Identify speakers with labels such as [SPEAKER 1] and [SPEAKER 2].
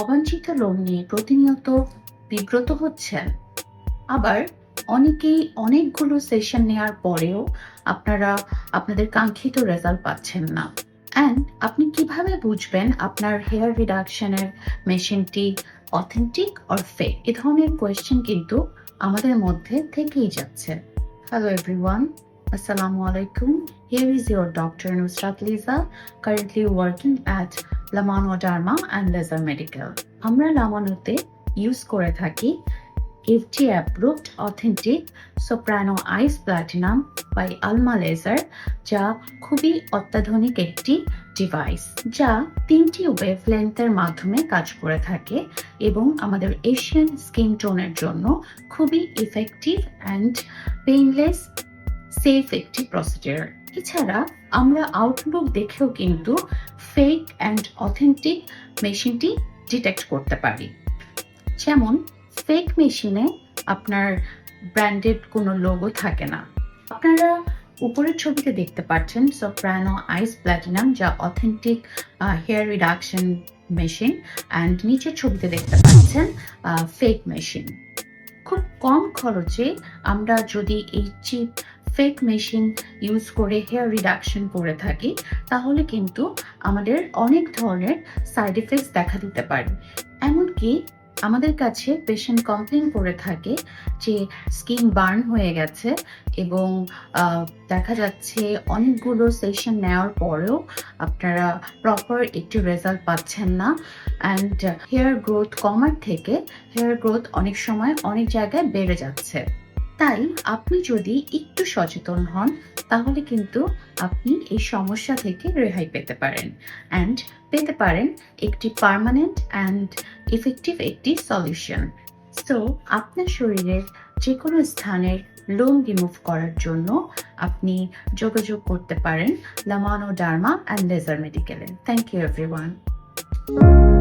[SPEAKER 1] অবাঞ্ছিত রোগ নিয়ে প্রতিনিয়ত বিব্রত হচ্ছেন। আবার অনেকেই অনেকগুলো সেশন নেওয়ার পরেও আপনারা আপনাদের কাঙ্ক্ষিত রেজাল্ট পাচ্ছেন না। অ্যান্ড আপনি কীভাবে বুঝবেন আপনার হেয়ার রিডাকশনের মেশিনটি অথেন্টিক অর ফেক এ ধরনের কোয়েশ্চেন কিন্তু আমাদের মধ্যে থেকেই যাচ্ছে। হ্যালো এভরিওয়ান আসসালামু আলাইকুম। Here is your doctor Nusrat Liza currently working at Lamano derma and laser medical আমরা লামানোতে ইউজ করে থাকি FT approved authentic Soprano ice platinum by Alma laser যা খুবই অত্যাধুনিক একটি ডিভাইস যা তিনটি ওয়েভলেন্থের মাধ্যমে কাজ করে থাকে এবং আমাদের এশিয়ান স্কিন টোনের জন্য খুবই ইফেক্টিভ অ্যান্ড পেইনলেস সেফ একটি প্রসিডিউর এছাড়া আমরা আউটলুক দেখেও কিন্তু ফেক অ্যান্ড অথেন্টিক মেশিনটি ডিটেক্ট করতে পারি। যেমন ফেক মেশিনে আপনার ব্র্যান্ডেড কোনো লোগো থাকে না। আপনারা উপরের ছবিতে দেখতে পাচ্ছেন সোপ্রানো আইস প্ল্যাটিনাম যা authentic hair reduction machine and নিচের ছবিতে দেখতে পাচ্ছেন ফেক মেশিন খুব কম খরচে আমরা যদি এই চিপ ফেক মেশিন ইউজ করে হেয়ার রিডাকশন করে থাকি, তাহলে কিন্তু আমাদের অনেক ধরনের সাইড এফেক্টস দেখা দিতে পারে। এমনকি আমাদের কাছে পেশেন্ট কমপ্লেন করে থাকে যে স্কিন বার্ন হয়ে গেছে এবং দেখা যাচ্ছে অনেকগুলো সেশন নেওয়ার পরেও আপনারা প্রপার একটি রেজাল্ট পাচ্ছেন না। অ্যান্ড হেয়ার গ্রোথ কমার থেকে হেয়ার গ্রোথ অনেক সময় অনেক জায়গায় বেড়ে যাচ্ছে। তাই আপনি যদি একটু সচেতন হন, তাহলে কিন্তু আপনি এই সমস্যা থেকে রেহাই পেতে পারেন অ্যান্ড পেতে পারেন একটি পার্মানেন্ট অ্যান্ড ইফেক্টিভ একটি সলিউশন সো আপনার শরীরের যে কোনো স্থানের লোম রিমুভ করার জন্য আপনি যোগাযোগ করতে পারেন লামানো ডার্মা অ্যান্ড লেজার মেডিকেলে থ্যাংক ইউ এভরিওয়ান